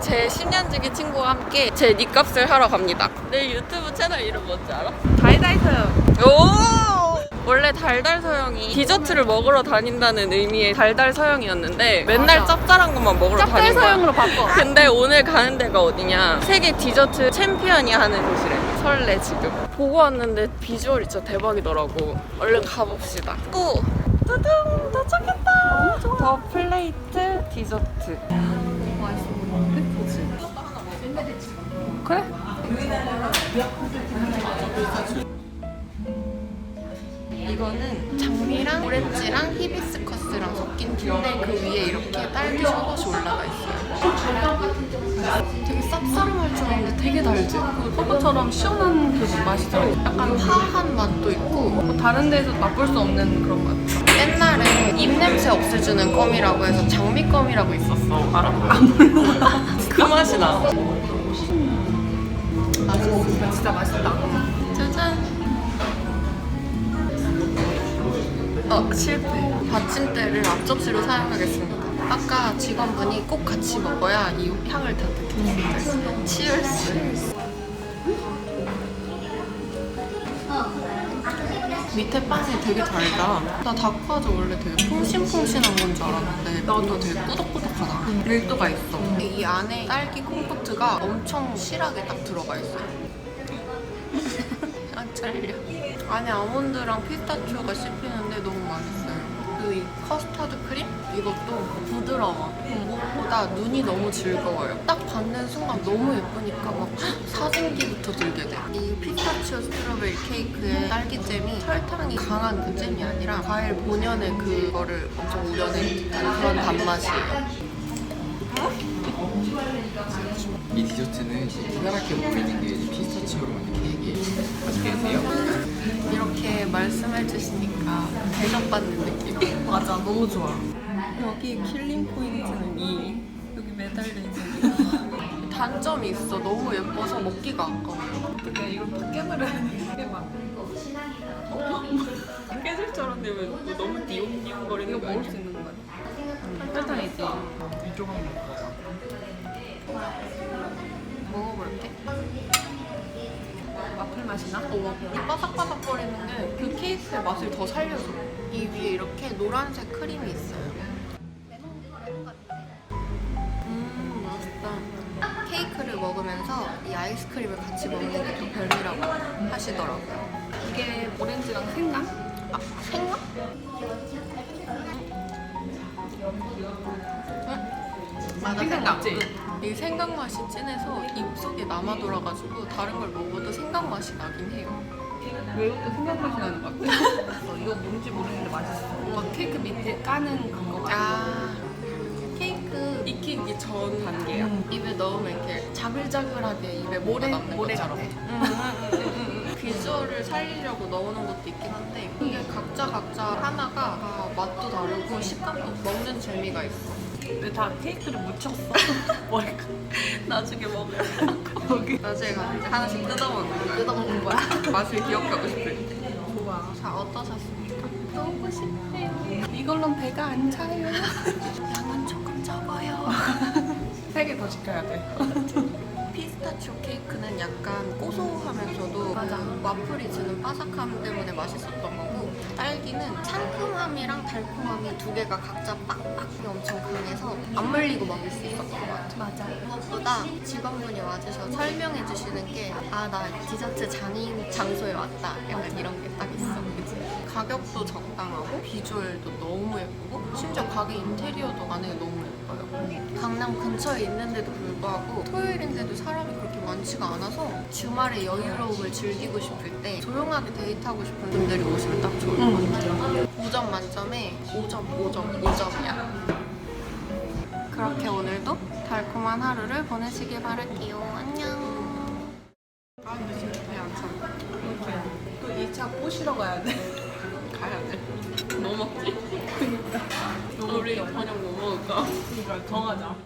제 10년지기 친구와 함께 제 니값을 하러 갑니다. 내 유튜브 채널 이름 뭔지 알아? 달달서요. 오! 원래 달달 서영이 디저트를 먹으러 다닌다는 의미의 달달 서영이었는데 맨날 맞아. 짭짤한 것만 먹으러 다닌 거야. 짭짤서영으로 바꿔. 근데 오늘 가는 데가 어디냐? 세계 디저트 챔피언이 하는 곳이래. 설레 지금. 보고 왔는데 비주얼이 진짜 대박이더라고. 얼른 가봅시다. 고! 두둥! 도착했다! 더 플레이트 디저트. 맛있어 보이는데? 그치? 그래? 이거는 장미랑 오렌지랑 히비스커스랑 섞인 티인데 그 위에 이렇게 딸기 셔벗이 올라가 있어요. 되게 쌉싸름할 줄 알았는데 되게 달지? 허브처럼 시원한 그 맛이죠. 약간 화한 맛도 있고 뭐 다른 데서 맛볼 수 없는 그런 맛. 옛날에 입냄새 없애주는 껌이라고 해서 장미껌이라고 있었어. 알아? 안 몰라. 그 맛이 나. 맛있어. 진짜 맛있다. 짜잔. 어, 실패. 받침대를 앞접시로 사용하겠습니다. 아까 직원분이 꼭 같이 먹어야 이 향을 다 느낄 수 있다. 치얼스. 밑에 빵이 되게 달다. 나 다크아즈 원래 되게 퐁신퐁신한 건 줄 알았는데 나도 되게 꾸덕꾸덕하다. 밀도가 있어. 이 안에 딸기 콤포트가 엄청 실하게 딱 들어가 있어요. 안 잘려. 안에 아몬드랑 피스타치오가 씹히는데 너무 맛있어요. 그리고 이 커스터드 크림? 이것도 부드러워. 무엇보다 눈이 너무 즐거워요. 딱 받는 순간 너무 예쁘니까 막 사진기부터 들게 돼. 이 피스타치오 스트로베리 케이크의 딸기잼이 설탕이 강한 그 잼이 아니라 과일 본연의 그거를 엄청 우려낸 듯한 그런 단맛이에요. 이 디저트는 희한하게 보이는 게 이제 피스타치오로 만든 케이크 말씀해 주시니까 대접받는 느낌. 맞아, 너무 좋아. 여기 킬링 포인트는 이 여기 매달려 있는 단점이 있어. 너무 예뻐서 먹기가 아까워요. 어떻게 이걸 다 깨물어야 돼? 막 깨질 줄 알았는데 왜 너무 띠용띠용거리는 이거 먹을 수 있는 거 아니야? 설탕이지. 이쪽 한번 먹어볼 와플 맛이 나? 어, 이 바삭바삭거리는 게 그 케이크의 맛을 더 살려줘. 이 위에 이렇게 노란색 크림이 있어요. 음, 맛있다. 케이크를 먹으면서 이 아이스크림을 같이 먹는 게 또 별미라고 하시더라고요. 이게 오렌지랑 생강? 아, 생각? 맞아, 생강 생강. 이 생강 맛이 진해서 입속에 남아 돌아가지고 다른 걸 먹어도 생강 맛이 나긴 해요. 왜 이것도 생강 맛이 나는 것 같아? 어, 이거 뭔지 모르겠는데 맛있어. 뭔가 케이크 밑에 까는 그거 같아. 아, 케이크 익히기 전 단계야. 음. 입에 넣으면 이렇게 자글자글하게 입에 모래 남는 모래 것처럼. 같아. 음, 음, 음, 음. 비주얼을 살리려고 넣어놓은 것도 있긴 한데 이게 각자 각자 하나가 다 맛도 다르고 식감도 먹는 재미가 있어. 왜 다 케이크를 묻혔어? 머리가. 나중에 먹을 여기. 나중에 이제 하나씩 뜯어먹는 뜯어먹는 거야. 맛을 기억하고 싶을 때. 좋아. 자 어떠셨습니까? 너무 싶네요. 이걸로는 배가 안 차요. 양은 조금 적어요. 세 개 더 시켜야 돼. 피스타치오 케이크는 약간 고소하면서도 맞아. 와플이 주는 바삭함 때문에 맛있었던 거고 딸기는 상큼함이랑 달콤함이 두 개가 각자 빡빡이 엄청 강해서 안 물리고 먹을 수 있었던 것 같아요. 맞아. 무엇보다 직원분이 와주셔서 설명해 주시는 게 아 나 디저트 장인 장소에 왔다. 약간 이런 게 딱 있어. 그치? 가격도 적당하고 비주얼도 너무 예쁘고 심지어 가게 인테리어도 안에 너무 예뻐요. 강남 근처에 있는데도 불구하고 토요일인데도 사람이 그렇게 많지가 않아서 주말에 여유로움을 즐기고 싶을 때 조용하게 데이트하고 싶은 분들이 오시면 딱 좋을 것 같아요. 5점 만점에 5점 5점 5점이야. 그렇게 오늘도 달콤한 하루를 보내시길 바랄게요. 안녕. 아, 근데 진짜 배안 차. 또 2차 꼬시러 가야 돼. 가야 돼. 뭐 먹지? 그니까. 우리 저녁 뭐 먹을까? 그러니까 정하자.